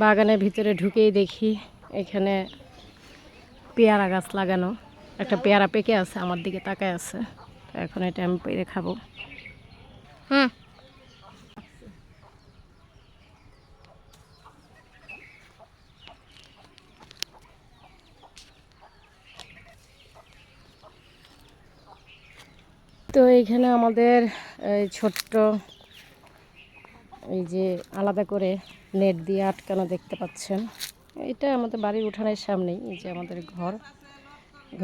বাগানের ভিতরে ঢুকেই দেখি এখানে পেয়ারা গাছ লাগানো। একটা পেয়ারা পেকে আছে, আমার দিকে তাকায় আছে। তো এখন এটা আমি পেরে খাব। হুম। তো এইখানে আমাদের এই ছোট্ট এই যে আলাদা করে নেট দিয়ে আটকানো দেখতে পাচ্ছেন। এটা আমাদের বাড়ির উঠানের সামনেই, এই যে আমাদের ঘর,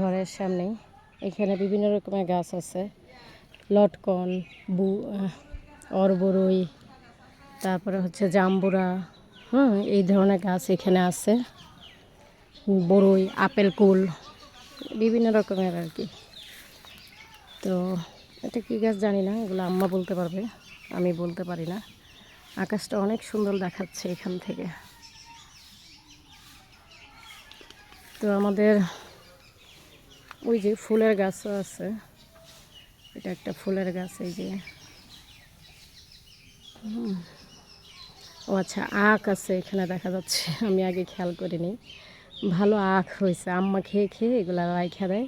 ঘরের সামনেই। এখানে বিভিন্ন রকমের গাছ আছে। লটকন, বু অরবরই, তারপরে হচ্ছে জাম্বুরা, হুম, এই ধরনের গাছ এখানে আছে। বড়ই আপেল কুল, বিভিন্ন রকমের আর কি। তো এটা কী গাছ জানি না, এগুলো আম্মা বলতে পারবে, আমি বলতে পারি না। আকাশটা অনেক সুন্দর দেখাচ্ছে এখান থেকে। তো আমাদের ওই যে ফুলের গাছও আছে। এটা একটা ফুলের গাছ, এই যে। ও আচ্ছা আখ আছে এখানে দেখা যাচ্ছে। আমি আগে খেয়াল করিনি। ভালো আখ হয়েছে। আম্মা খেয়ে খেয়ে এগুলো রাইখা দেয়।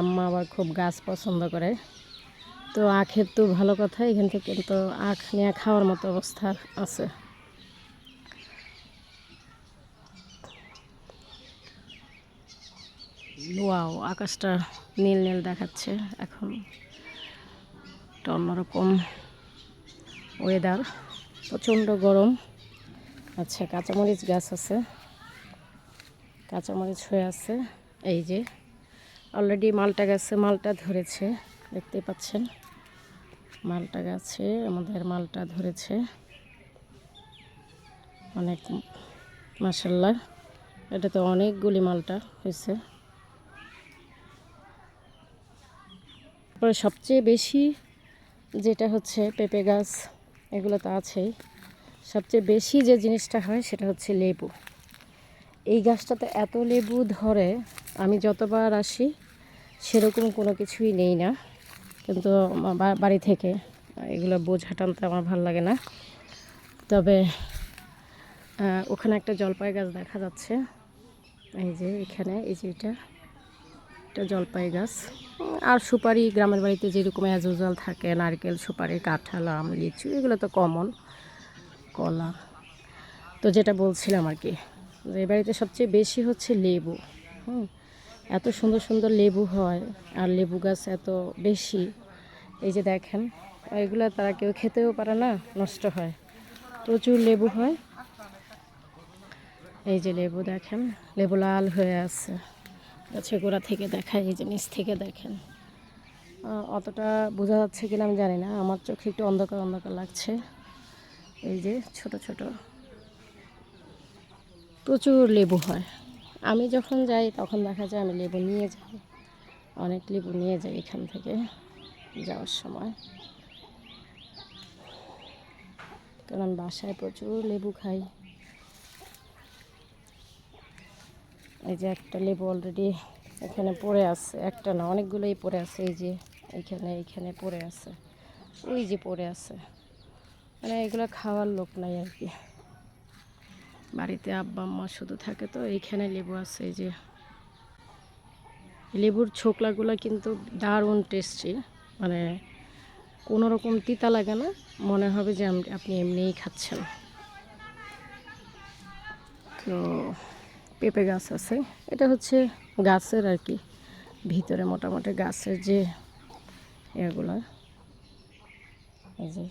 আম্মা আবার খুব গাছ পছন্দ করে। তো আখের তো ভালো কথা, এখান থেকে কিন্তু আখ নিয়ে খাওয়ার মতো অবস্থা আছে। ওয়াও আকাশটা নীল নীল দেখাচ্ছে এখন। একটা অন্যরকম ওয়েদার প্রচণ্ড গরম। আচ্ছা কাঁচামরিচ গাছ আছে। কাঁচামরিচ হয়ে আছে। এই যে অলরেডি মালটা গাছে, মালটা ধরেছে। দেখতে পাচ্ছেন, মালটা গাছে, আমাদের মালটা ধরেছে। অনেক মাসাল্লাহ এটা তো অনেকগুলি মালটা হয়েছে। তারপরে সবচেয়ে বেশি যেটা হচ্ছে পেঁপে গাছ এগুলো তো আছেই। সবচেয়ে বেশি যে জিনিসটা হয় সেটা হচ্ছে লেবু। এই গাছটাতে এত লেবু ধরে, আমি যতবার আসি, সেরকম কোনো কিছুই নেই না। কিন্তু বাড়ি থেকে, এগুলো বোঝা টানতে আমার ভালো লাগে না। তবে ওখানে একটা জলপাই গাছ দেখা যাচ্ছে। এই যে এখানে, এই যে এটা এটা জলপাই গাছ। আর সুপারি গ্রামের বাড়িতে যেরকম অ্যাজুজাল থাকে, নারকেল, সুপারি, কাঁঠাল, আম, লিচু, এগুলো তো কমন, কলা। তো যেটা বলছিলাম আর কি, যে বাড়িতে সবচেয়ে বেশি হচ্ছে লেবু, হুম। এত সুন্দর সুন্দর লেবু হয় আর লেবু গাছ এত বেশি। এই যে দেখেন, এগুলো তারা কেউ খেতেও পারে না, নষ্ট হয়। প্রচুর লেবু হয়। এই যে লেবু দেখেন, লেবু লাল হয়ে আছে। গাছে গোড়া থেকে দেখায়, এই যে নিচ থেকে দেখেন। অতটা বোঝা যাচ্ছে কিনা আমি জানি না, আমার চোখে একটু অন্ধকার অন্ধকার লাগছে। এই যে ছোট ছোট। প্রচুর লেবু হয়। আমি যখন যাই, তখন দেখা যায় আমি লেবু নিয়ে যাই। অনেক লেবু নিয়ে যাই এখান থেকে যাওয়ার সময়। কারণ বাসায় প্রচুর লেবু খাই। এই যে একটা লেবু অলরেডি এখানে পড়ে আছে। একটা না, অনেকগুলোই পড়ে আছে। এই যে এইখানে এইখানে পড়ে আছে। ওই যে পড়ে আছে। মানে এগুলো খাওয়ার লোক নাই আর কি। বাড়িতে আব্বা, আম্মা শুধু থাকে তো, এইখানে লেবু আছে এই যে। লেবুর ছোকলাগুলো কিন্তু দারুণ টেস্টি মানে কোনো রকম তিতা লাগে না, মনে হবে যে আপনি এমনিই খাচ্ছেন। তো পেঁপে গাছ আছে, এটা হচ্ছে গাছের আর কি, ভিতরে মোটামুটি গাছের যে এগুলো, এই যে।